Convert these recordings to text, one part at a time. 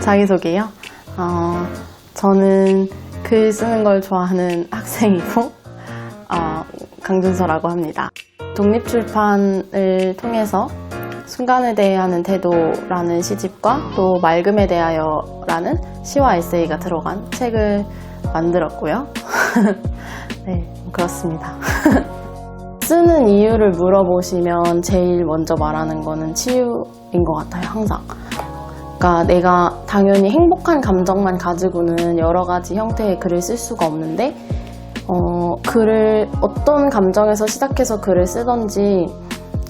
자기소개요? 어, 저는 글 쓰는 걸 좋아하는 학생이고, 어, 강준서라고 합니다. 독립출판을 통해서 순간에 대하는 태도라는 시집과 또 맑음에 대하여라는 시와 에세이가 들어간 책을 만들었고요. 네, 그렇습니다. 쓰는 이유를 물어보시면 제일 먼저 말하는 거는 치유인 것 같아요, 항상. 그러니까 내가 당연히 행복한 감정만 가지고는 여러 가지 형태의 글을 쓸 수가 없는데, 어, 글을 어떤 감정에서 시작해서 글을 쓰던지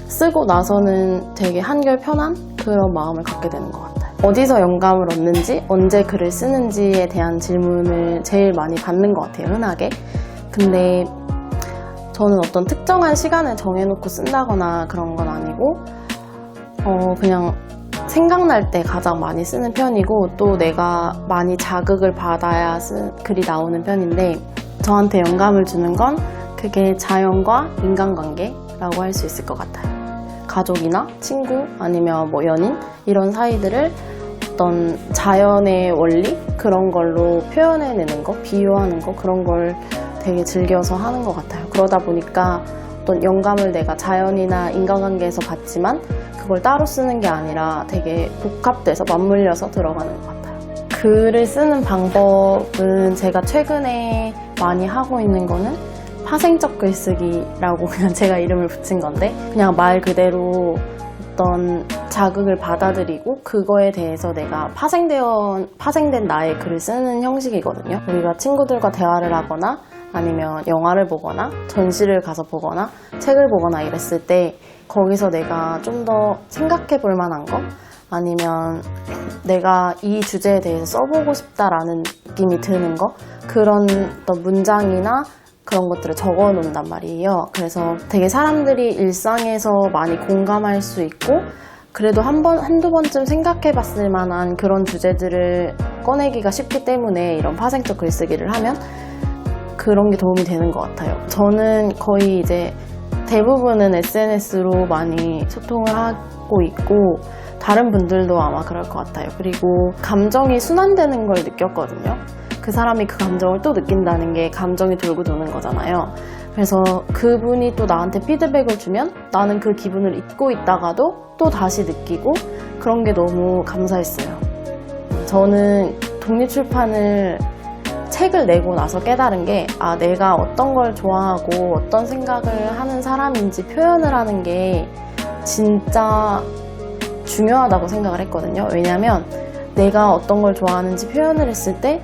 쓰고 나서는 되게 한결 편한 그런 마음을 갖게 되는 것 같아요. 어디서 영감을 얻는지, 언제 글을 쓰는지에 대한 질문을 제일 많이 받는 것 같아요, 흔하게. 근데 저는 어떤 특정한 시간을 정해놓고 쓴다거나 그런 건 아니고, 어, 그냥 생각날 때 가장 많이 쓰는 편이고, 또 내가 많이 자극을 받아야 쓴 글이 나오는 편인데, 저한테 영감을 주는 건 그게 자연과 인간관계라고 할 수 있을 것 같아요. 가족이나 친구 아니면 뭐 연인 이런 사이들을 어떤 자연의 원리 그런 걸로 표현해내는 거, 비유하는 거 그런 걸 되게 즐겨서 하는 것 같아요. 그러다 보니까 어떤 영감을 내가 자연이나 인간관계에서 받지만 그걸 따로 쓰는 게 아니라 되게 복합돼서 맞물려서 들어가는 것 같아요. 글을 쓰는 방법은 제가 최근에 많이 하고 있는 거는 파생적 글쓰기라고 그냥 제가 이름을 붙인 건데 그냥 말 그대로 어떤 자극을 받아들이고 그거에 대해서 내가 파생되어 파생된 나의 글을 쓰는 형식이거든요. 우리가 친구들과 대화를 하거나 아니면 영화를 보거나 전시를 가서 보거나 책을 보거나 이랬을 때 거기서 내가 좀 더 생각해 볼 만한 거 아니면 내가 이 주제에 대해서 써보고 싶다라는 느낌이 드는 거 그런 어떤 문장이나 그런 것들을 적어 놓는단 말이에요. 그래서 되게 사람들이 일상에서 많이 공감할 수 있고 그래도 한 번, 한두 번쯤 생각해 봤을 만한 그런 주제들을 꺼내기가 쉽기 때문에 이런 파생적 글쓰기를 하면 그런 게 도움이 되는 것 같아요. 저는 거의 이제 대부분은 SNS로 많이 소통을 하고 있고 다른 분들도 아마 그럴 것 같아요. 그리고 감정이 순환되는 걸 느꼈거든요. 그 사람이 그 감정을 또 느낀다는 게 감정이 돌고 도는 거잖아요. 그래서 그분이 또 나한테 피드백을 주면 나는 그 기분을 잊고 있다가도 또 다시 느끼고 그런 게 너무 감사했어요. 저는 독립출판을 책을 내고 나서 깨달은 게, 아, 내가 어떤 걸 좋아하고 어떤 생각을 하는 사람인지 표현을 하는 게 진짜 중요하다고 생각을 했거든요. 왜냐면 내가 어떤 걸 좋아하는지 표현을 했을 때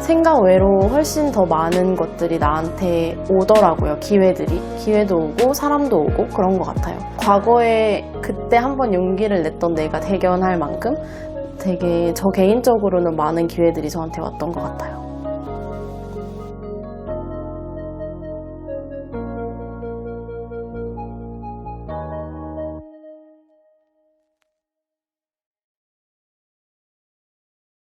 생각 외로 훨씬 더 많은 것들이 나한테 오더라고요. 기회들이. 기회도 오고 사람도 오고 그런 것 같아요. 과거에 그때 한번 용기를 냈던 내가 대견할 만큼 되게 저 개인적으로는 많은 기회들이 저한테 왔던 것 같아요.